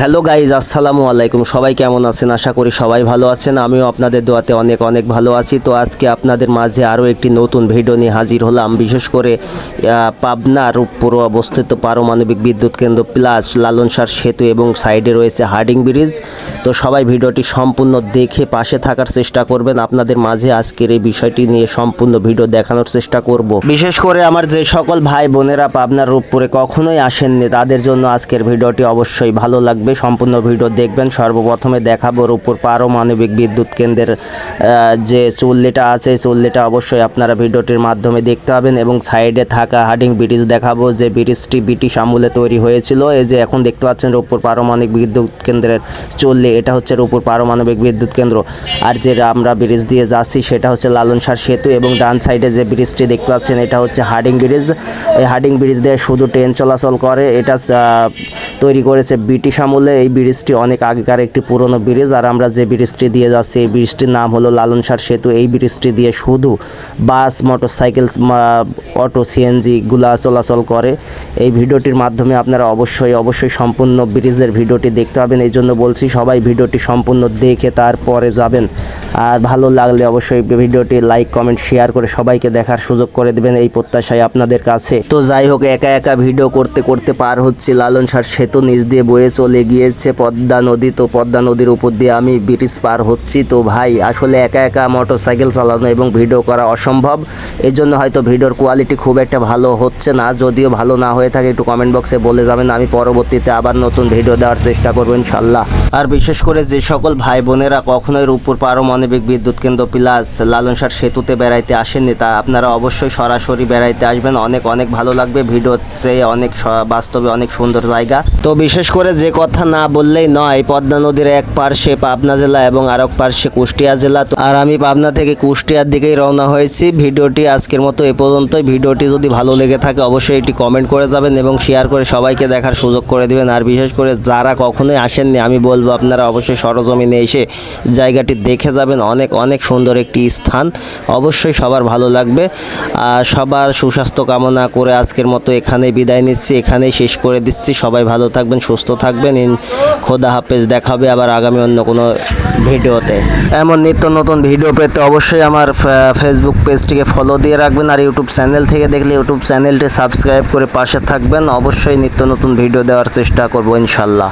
Hello guys আসসালামু আলাইকুম। সবাই কেমন আছেন? আশা করি সবাই ভালো আছেন। আমিও আপনাদের দোয়াতে অনেক অনেক ভালো আছি। তো আজকে আপনাদের মাঝে আরও একটি নতুন ভিডিও নিয়ে হাজির হলাম। বিশেষ করে আহ, পাবনার পুরো অবস্থিত পারমাণবিক বিদ্যুৎ কেন্দ্র প্লাস লালনসার সেতু এবং সাইডে রয়েছে হার্ডিং ব্রিজ। তো সবাই ভিডিওটি সম্পূর্ণ দেখে পাশে থাকার চেষ্টা করবেন। আপনাদের মাঝে আজকের এই বিষয়টি নিয়ে সম্পূর্ণ ভিডিও দেখানোর চেষ্টা করব। বিশেষ করে আমার যে সকল ভাই বোনেরা পাবনার রূপপুরে কখনোই আসেননি তাদের জন্য আজকের ভিডিওটি অবশ্যই ভালো লাগবে। সম্পূর্ণ ভিডিও দেখবেন। সর্বপ্রথমে দেখাবো রূপপুর পারমাণবিক বিদ্যুৎ কেন্দ্রের যে চুল্লিটা আছে চুল্লিটা অবশ্যই আপনারা ভিডিওটির মাধ্যমে দেখতে পাবেন এবং সাইডে থাকা হার্ডিং ব্রিজ দেখাবো, যে ব্রিজটি ব্রিটিশ আমলে তৈরি হয়েছিল। এই যে এখন দেখতে পাচ্ছেন রূপপুর পারমাণবিক বিদ্যুৎ কেন্দ্রের চুল্লি, এটা হচ্ছে রূপপুর পারমাণবিক বিদ্যুৎ কেন্দ্র। আর যে আমরা ব্রিজ দিয়ে যাচ্ছি, সেটা হচ্ছে লালনসার সেতু এবং ডান সাইডে যে ব্রিজটি দেখতে পাচ্ছেন, এটা হচ্ছে হার্ডিং ব্রিজ। এই হার্ডিং ব্রিজ দিয়ে শুধু ট্রেন চলাচল করে, এটা তৈরি করেছে ব্রিটিশ আমলে এই ব্রিজটি অনেক আগেকার একটি পুরনো ব্রিজ, আর আমরা যে ব্রিজটি দিয়ে যাচ্ছি, এই ব্রিজটির নাম হলো লালনসার সেতু। এই ব্রিজটি দিয়ে শুধু বাস, মোটরসাইকেল অটো সিএনজি গুলা চলাচল করে। এই ভিডিওটির মাধ্যমে আপনারা অবশ্যই অবশ্যই সম্পূর্ণ ব্রিজের ভিডিওটি দেখতে পাবেন। এই জন্য বলছি, সবাই ভিডিওটি সম্পূর্ণ দেখে তারপরে যাবেন। আর ভালো লাগলে অবশ্যই ভিডিওটি লাইক, কমেন্ট, শেয়ার করে সবাইকে দেখার সুযোগ করে দেবেন এই প্রত্যাশায় আপনাদের কাছে। তো যাই হোক, একা একা ভিডিও করতে করতে পার হচ্ছে। লালনসার সেতু নিচ দিয়ে বয়ে চলে গিয়েছে পদ্মা নদী। তো পদ্মা নদীর উপর দিয়ে আমি ব্রিজ পার হচ্ছি। তো ভাই, আসলে একা একা মোটর সাইকেল চালানো এবং ভিডিও করা অসম্ভব। এর জন্য হয়তো ভিডিওর কোয়ালিটি খুব একটা ভালো হচ্ছে না। যদিও ভালো না হয়ে থাকে, একটু কমেন্ট বক্সে বলে যাবেন। আমি পরবর্তীতে আবার নতুন ভিডিও দেওয়ার চেষ্টা করব ইনশাল্লাহ আর বিশেষ করে যে সকল ভাই বোনেরা কখনোই রূপপুর পারমাণবিক বিদ্যুৎ কেন্দ্র প্লাস লালনসার সেতুতে বেড়াইতে আসেননি, তা আপনারা অবশ্যই সরাসরি বেড়াইতে আসবেন। অনেক অনেক ভালো লাগবে। ভিডিও চেয়ে অনেক বাস্তবে অনেক সুন্দর জায়গা। তো বিশেষ করে যে কথা না বললেই নয়, পদ্মা নদীর এক পার্শ্বে পাবনা জেলা এবং আরেক পার্শ্বে কুষ্টিয়া জেলা। আর আমি পাবনা থেকে কুষ্টিয়ার দিকেই রওনা হয়েছি। ভিডিওটি আজকের মতো এ পর্যন্তই। ভিডিওটি যদি ভালো লেগে থাকে, অবশ্যই এটি কমেন্ট করে যাবেন এবং শেয়ার করে সবাইকে দেখার সুযোগ করে দিবেন। আর বিশেষ করে যারা কখনোই আসেননি, আমি বলব আপনারা অবশ্যই সরজমিনে এসে জায়গাটি দেখে যাবেন। অনেক অনেক সুন্দর একটি স্থান। অবশ্যই সবার ভালো লাগবে। আর সবার সুস্বাস্থ্য কামনা করে আজকের মতো এখানেই বিদায় নিচ্ছি। এখানেই শেষ করে দিচ্ছি। সবাই ভালো থাকবেন, সুস্থ থাকবেন। খোদা হাফেজ। দেখাবে আবার আগামী অন্য কোনো ভিডিওতে। এমন নিত্য নতুন ভিডিও পেতে অবশ্যই আমার ফেসবুক পেজটিকে ফলো দিয়ে রাখবেন আর ইউটিউব চ্যানেল থেকে দেখলে ইউটিউব চ্যানেলটি সাবস্ক্রাইব করে পাশে থাকবেন। অবশ্যই নিত্য নতুন ভিডিও দেওয়ার চেষ্টা করব ইনশাল্লাহ।